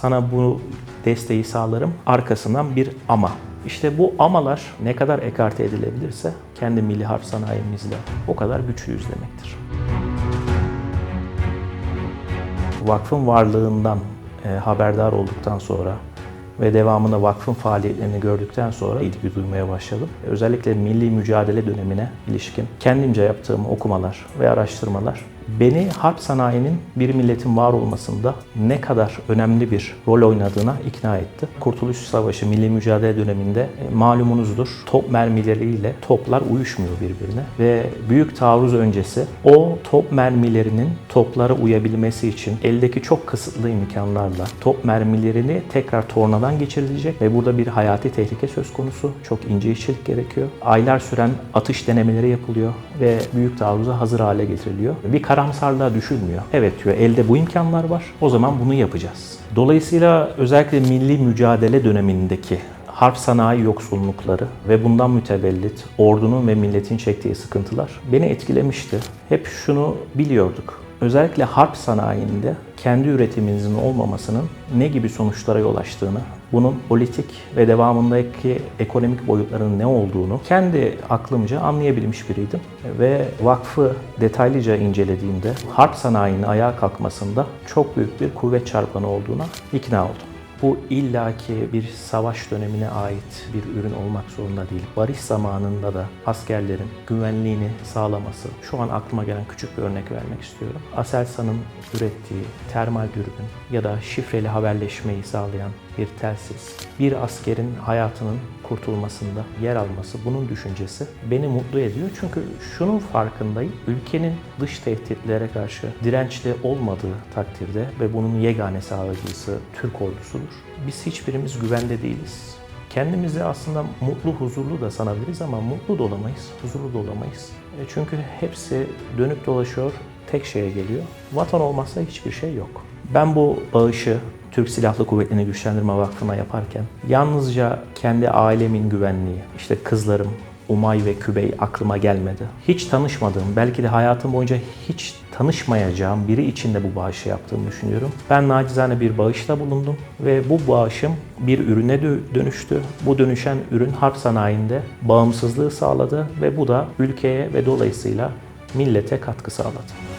Sana bu desteği sağlarım. Arkasından bir ama. İşte bu amalar ne kadar ekarte edilebilirse kendi milli harp sanayimizle o kadar güçlüyüz demektir. Vakfın varlığından e, haberdar olduktan sonra ve devamında vakfın faaliyetlerini gördükten sonra ilgi duymaya başladım. Özellikle milli mücadele dönemine ilişkin kendimce yaptığım okumalar ve araştırmalar beni harp sanayinin bir milletin var olmasında ne kadar önemli bir rol oynadığına ikna etti. Kurtuluş Savaşı milli mücadele döneminde e, malumunuzdur top mermileriyle toplar uyuşmuyor birbirine ve büyük taarruz öncesi o top mermilerinin toplara uyabilmesi için eldeki çok kısıtlı imkanlarla top mermilerini tekrar tornadan geçirilecek ve burada bir hayati tehlike söz konusu. Çok ince işçilik gerekiyor. Aylar süren atış denemeleri yapılıyor ve büyük taarruza hazır hale getiriliyor. Bir karamsarlığa düşülmüyor. Evet diyor elde bu imkanlar var. O zaman bunu yapacağız. Dolayısıyla özellikle milli mücadele dönemindeki harp sanayi yoksunlukları ve bundan mütevellit ordunun ve milletin çektiği sıkıntılar beni etkilemişti. Hep şunu biliyorduk. Özellikle harp sanayinde kendi üretimimizin olmamasının ne gibi sonuçlara yol açtığını, bunun politik ve devamındaki ekonomik boyutlarının ne olduğunu kendi aklımca anlayabilmiş biriydim. Ve vakfı detaylıca incelediğimde harp sanayinin ayağa kalkmasında çok büyük bir kuvvet çarpanı olduğuna ikna oldum. Bu illaki bir savaş dönemine ait bir ürün olmak zorunda değil. Barış zamanında da askerlerin güvenliğini sağlaması. Şu an aklıma gelen küçük bir örnek vermek istiyorum. Aselsan'ın ürettiği termal dürbün ya da şifreli haberleşmeyi sağlayan bir telsiz. Bir askerin hayatının kurtulmasında yer alması, bunun düşüncesi beni mutlu ediyor. Çünkü şunun farkındayım. Ülkenin dış tehditlere karşı dirençli olmadığı takdirde ve bunun yegane sağlayıcısı Türk ordusudur. Biz hiçbirimiz güvende değiliz. Kendimizi aslında mutlu, huzurlu da sanabiliriz ama mutlu da olamayız, huzurlu da olamayız. E Çünkü hepsi dönüp dolaşıyor, tek şeye geliyor. Vatan olmazsa hiçbir şey yok. Ben bu bağışı Türk Silahlı Kuvvetleri'ni Güçlendirme Vakfı'na yaparken yalnızca kendi ailemin güvenliği, işte kızlarım, Umay ve Kübey aklıma gelmedi. Hiç tanışmadığım, belki de hayatım boyunca hiç tanışmayacağım biri için de bu bağışı yaptığımı düşünüyorum. Ben nacizane bir bağışta bulundum ve bu bağışım bir ürüne dö- dönüştü. Bu dönüşen ürün harp sanayinde bağımsızlığı sağladı ve bu da ülkeye ve dolayısıyla millete katkı sağladı.